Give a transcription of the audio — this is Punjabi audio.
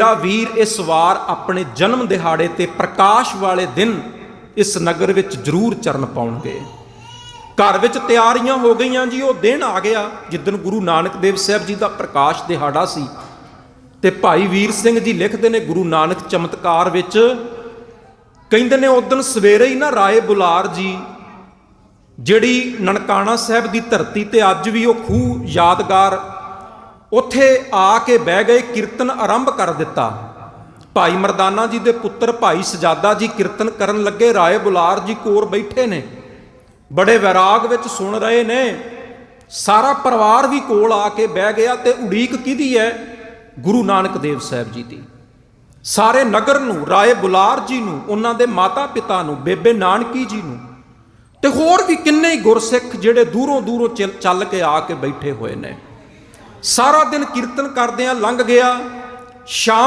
ਮੇਰਾ ਵੀਰ ਇਸ ਵਾਰ ਆਪਣੇ ਜਨਮ ਦਿਹਾੜੇ ਤੇ ਪ੍ਰਕਾਸ਼ ਵਾਲੇ ਦਿਨ ਇਸ ਨਗਰ ਵਿੱਚ ਜ਼ਰੂਰ ਚਰਨ ਪਾਉਣਗੇ। ਘਰ ਵਿੱਚ ਤਿਆਰੀਆਂ ਹੋ ਗਈਆਂ ਜੀ, ਉਹ ਦਿਨ ਆ ਗਿਆ। ਜਿੱਦਨ ਗੁਰੂ ਨਾਨਕ ਦੇਵ ਸਾਹਿਬ ਜੀ ਦਾ ਪ੍ਰਕਾਸ਼ ਦਿਹਾੜਾ ਸੀ ਤੇ ਭਾਈ ਵੀਰ ਸਿੰਘ ਜੀ ਲਿਖਦੇ ਨੇ ਗੁਰੂ ਨਾਨਕ ਚਮਤਕਾਰ ਵਿੱਚ, ਕਹਿੰਦੇ ਨੇ ਉਦੋਂ ਸਵੇਰੇ ਹੀ ਨਾ ਰਾਏ ਬੁਲਾਰ ਜੀ, ਜਿਹੜੀ ਨਨਕਾਣਾ ਸਾਹਿਬ ਦੀ ਧਰਤੀ ਤੇ ਅੱਜ ਵੀ ਉਹ ਖੂਹ ਯਾਦਗਾਰ ਉੱਥੇ ਆ ਕੇ ਬਹਿ ਗਏ, ਕੀਰਤਨ ਆਰੰਭ ਕਰ ਦਿੱਤਾ। ਭਾਈ ਮਰਦਾਨਾ ਜੀ ਦੇ ਪੁੱਤਰ ਭਾਈ ਸਜਾਦਾ ਜੀ ਕੀਰਤਨ ਕਰਨ ਲੱਗੇ, ਰਾਏ ਬੁਲਾਰ ਜੀ ਕੋਰ ਬੈਠੇ ਨੇ। ਬੜੇ ਵਿਰਾਗ ਵਿੱਚ ਸੁਣ ਰਹੇ ਨੇ। ਸਾਰਾ ਪਰਿਵਾਰ ਵੀ ਕੋਲ ਆ ਕੇ ਬਹਿ ਗਿਆ ਤੇ ਉਡੀਕ ਕਿਹਦੀ ਹੈ? ਗੁਰੂ ਨਾਨਕ ਦੇਵ ਸਾਹਿਬ ਜੀ ਦੀ। ਸਾਰੇ ਨਗਰ ਨੂੰ, ਰਾਏ ਬੁਲਾਰ ਜੀ ਨੂੰ, ਉਹਨਾਂ ਦੇ ਮਾਤਾ ਪਿਤਾ ਨੂੰ, ਬੇਬੇ ਨਾਨਕੀ ਜੀ ਨੂੰ ਤੇ ਹੋਰ ਵੀ ਕਿੰਨੇ ਹੀ ਗੁਰਸਿੱਖ ਜਿਹੜੇ ਦੂਰੋਂ ਦੂਰੋਂ ਚੱਲ- ਚੱਲ ਕੇ ਆ ਕੇ ਬੈਠੇ ਹੋਏ ਨੇ। ਸਾਰਾ ਦਿਨ ਕੀਰਤਨ ਕਰਦਿਆਂ ਲੰਘ ਗਿਆ ਸ਼ਾਮ